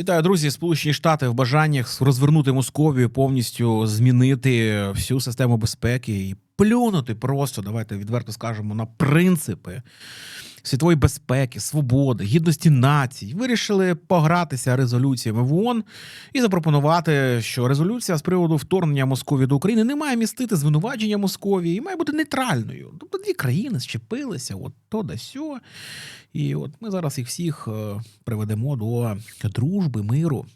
Вітаю, друзі. Сполучені Штати в бажаннях розвернути Московію, повністю змінити всю систему безпеки і плюнути просто, давайте відверто скажемо, на принципи світової безпеки, свободи, гідності націй. Вирішили погратися резолюціями в ООН і запропонувати, що резолюція з приводу вторгнення Московії до України не має містити звинувачення Московії і має бути нейтральною. Тобто дві країни щепилися, от то да сьо. І от ми зараз їх всіх е, приведемо до дружби, миру.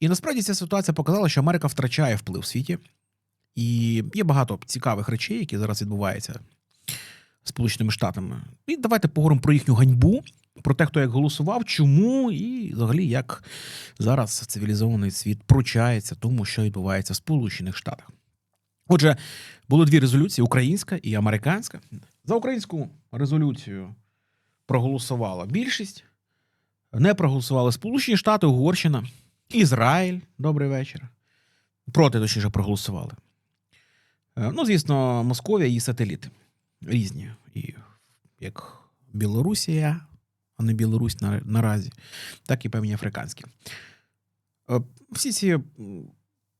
І насправді ця ситуація показала, що Америка втрачає вплив в світі. І є багато цікавих речей, які зараз відбуваються Сполученими Штатами. І давайте поговоримо про їхню ганьбу, про те, хто як голосував, чому і взагалі як зараз цивілізований світ пручається тому, що відбувається в Сполучених Штатах. Отже, було дві резолюції: українська і американська. За українську резолюцію проголосувала більшість. Не проголосували Сполучені Штати, Угорщина, Ізраїль. Добрий вечір. Проти точніше проголосували. Е, Ну, звісно, Московія і сателіти різні. І як Білорусія, а не Білорусь на- наразі, так і певні африканські. Е, Всі ці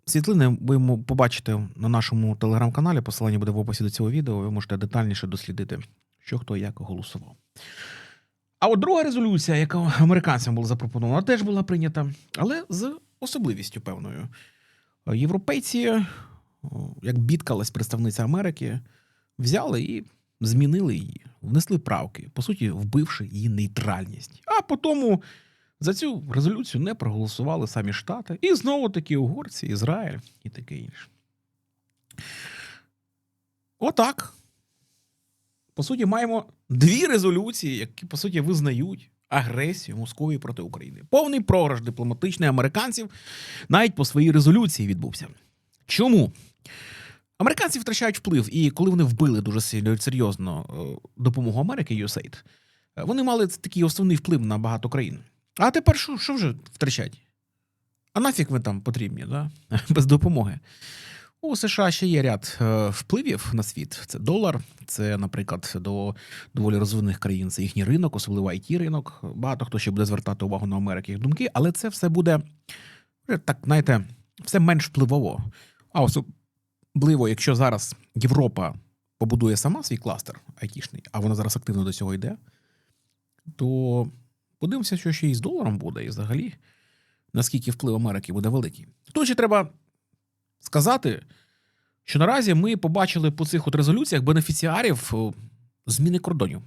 світлини ви побачите на нашому телеграм-каналі. Посилання буде в описі до цього відео. Ви можете детальніше дослідити, що хто як голосував. А от друга резолюція, яка американцям була запропонована, теж була прийнята, але з особливістю певною. Європейці, як бідкалась представниця Америки, взяли і змінили її, внесли правки, по суті, вбивши її нейтральність. А потім за цю резолюцію не проголосували самі Штати. І знову таки угорці, Ізраїль і таке інше. Отак. По суті, маємо дві резолюції, які, по суті, визнають агресію Московії проти України. Повний програш дипломатичний американців навіть по своїй резолюції відбувся. Чому? Американці втрачають вплив, і коли вони вбили дуже серйозно е, допомогу Америки, USAID, е, вони мали такий основний вплив на багато країн. А тепер що, що вже втрачать? А нафіг ви там потрібні, да? без допомоги. У США ще є ряд е, впливів на світ. Це долар, це, наприклад, до доволі розвинених країн. Це їхній ринок, особливо it ринок. Багато хто ще буде звертати увагу на Америки їх думки, але це все буде так, знаєте, все менш впливово. А особливо, якщо зараз Європа побудує сама свій кластер айтішний, а вона зараз активно до цього йде, то подивимося, що ще і з доларом буде, і взагалі, наскільки вплив Америки буде великий. Тут ще треба сказати, що наразі ми побачили по цих от резолюціях бенефіціарів зміни кордонів.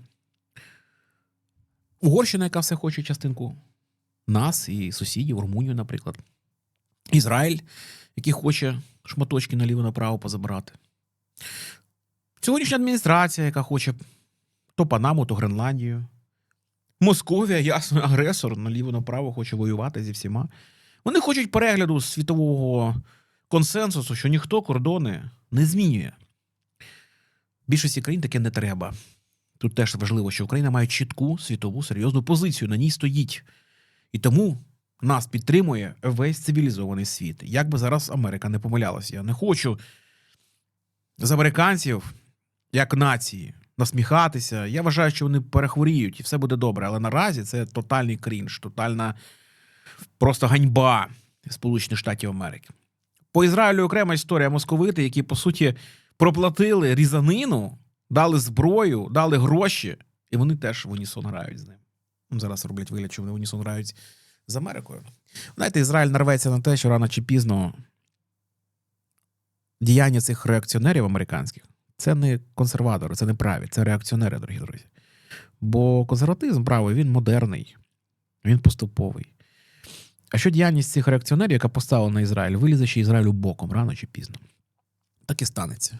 Угорщина, яка все хоче частинку нас і сусідів, Румунію, наприклад. Ізраїль, який хоче шматочки наліво-направо позабирати. Сьогоднішня адміністрація, яка хоче то Панаму, то Гренландію. Московія, ясно, агресор наліво-направо хоче воювати зі всіма. Вони хочуть перегляду світового консенсусу, що ніхто кордони не змінює. Більшості країн таке не треба. Тут теж важливо, що Україна має чітку світову серйозну позицію, на ній стоїть. І тому нас підтримує весь цивілізований світ. Як би зараз Америка не помилялася. Я не хочу з американців, як нації, насміхатися. Я вважаю, що вони перехворіють і все буде добре. Але наразі це тотальний крінж, тотальна просто ганьба Сполучених Штатів Америки. По Ізраїлю окрема історія московити, які, по суті, проплатили різанину, дали зброю, дали гроші, і вони теж в унісон грають з ним. Зараз роблять вигляд, що вони в унісон грають з Америкою. Знаєте, Ізраїль нарветься на те, що рано чи пізно діяння цих реакціонерів американських це не консерватори, це не праві, це реакціонери, дорогі друзі. Бо консерватизм правий, він модерний, він поступовий. А що діяльність цих реакціонерів, яка поставила на Ізраїль, вилізе ще Ізраїлю боком рано чи пізно. Так і станеться.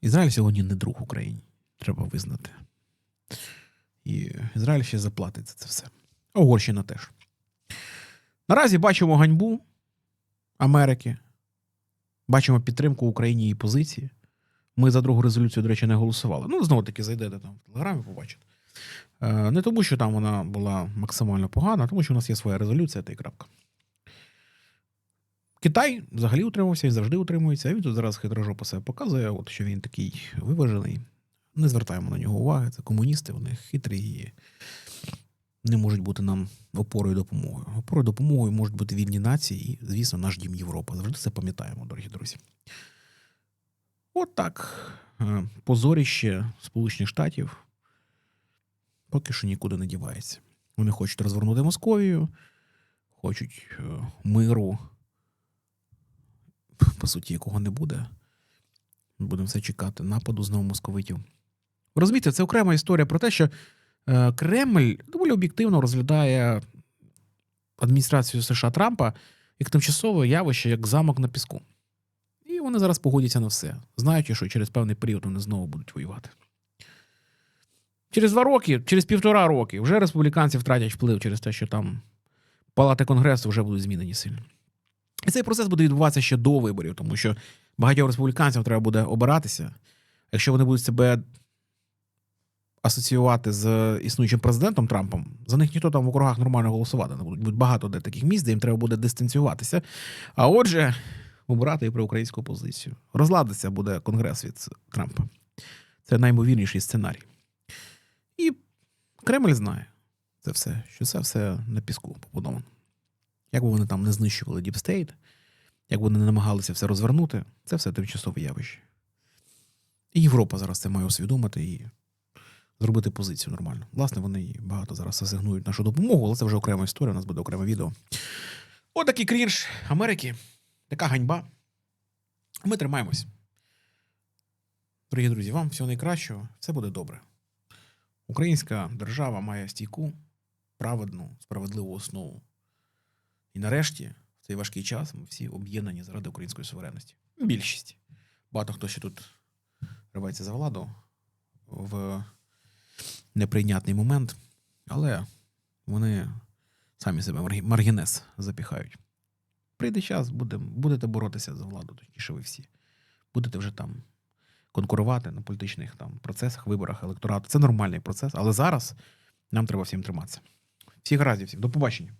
Ізраїль сьогодні не друг Україні, треба визнати. І Ізраїль ще заплатить за це все. Угорщина теж. Наразі бачимо ганьбу Америки, бачимо підтримку Україні її позиції. Ми за другу резолюцію, до речі, не голосували. Ну, знову таки, зайдете там в телеграмі, побачите. Е, Не тому, що там вона була максимально погана, а тому що у нас є своя резолюція та й крапка. Китай взагалі утримався і завжди утримується. А він тут зараз хитрожопо себе показує, от що він такий виважений. Не звертаємо на нього уваги. Це комуністи, вони хитрі і не можуть бути нам опорою допомогою. Опорою допомогою можуть бути вільні нації і, звісно, наш дім Європа. Завжди це пам'ятаємо, дорогі друзі. От так. Е, Позоріще Сполучених Штатів поки що нікуди не дівається. Вони хочуть розвернути Московію, хочуть е, миру, по суті, якого не буде. Будемо все чекати нападу знову московитів. Розумієте, це окрема історія про те, що Кремль доволі об'єктивно розглядає адміністрацію США Трампа як тимчасове явище, як замок на піску. І вони зараз погодяться на все, знаючи, що через певний період вони знову будуть воювати. Через два роки, через півтора роки, вже республіканці втратять вплив через те, що там палати Конгресу вже будуть змінені сильно. І цей процес буде відбуватися ще до виборів, тому що багатьом республіканцям треба буде обиратися. Якщо вони будуть себе асоціювати з існуючим президентом Трампом, за них ніхто там в округах нормально голосувати не буде. Буде багато де таких місць, де їм треба буде дистанціюватися. А отже, обирати і про українську позицію. Розладиться буде конгрес від Трампа. Це наймовірніший сценарій. І Кремль знає це все, що це все на піску побудовано. Як би вони там не знищували Діпстейт, як вони не намагалися все розвернути, це все тимчасове явище. І Європа зараз це має усвідомити і зробити позицію нормально. Власне, вони багато зараз асигнують нашу допомогу, але це вже окрема історія, у нас буде окреме відео. Отакий крінж Америки, така ганьба. Ми тримаємось. Дорогі друзі, вам всього найкращого, все буде добре. Українська держава має стійку, праведну, справедливу основу. І нарешті, в цей важкий час, ми всі об'єднані заради української суверенності. Більшість. Багато хто ще тут рветься за владу в неприйнятний момент, але вони самі себе маргінез запіхають. Прийде час, будем, будете боротися за владу, точніше ви всі. Будете вже там конкурувати на політичних там, процесах, виборах, електорату. Це нормальний процес, але зараз нам треба всім триматися. Всіх разів, всім. До побачення.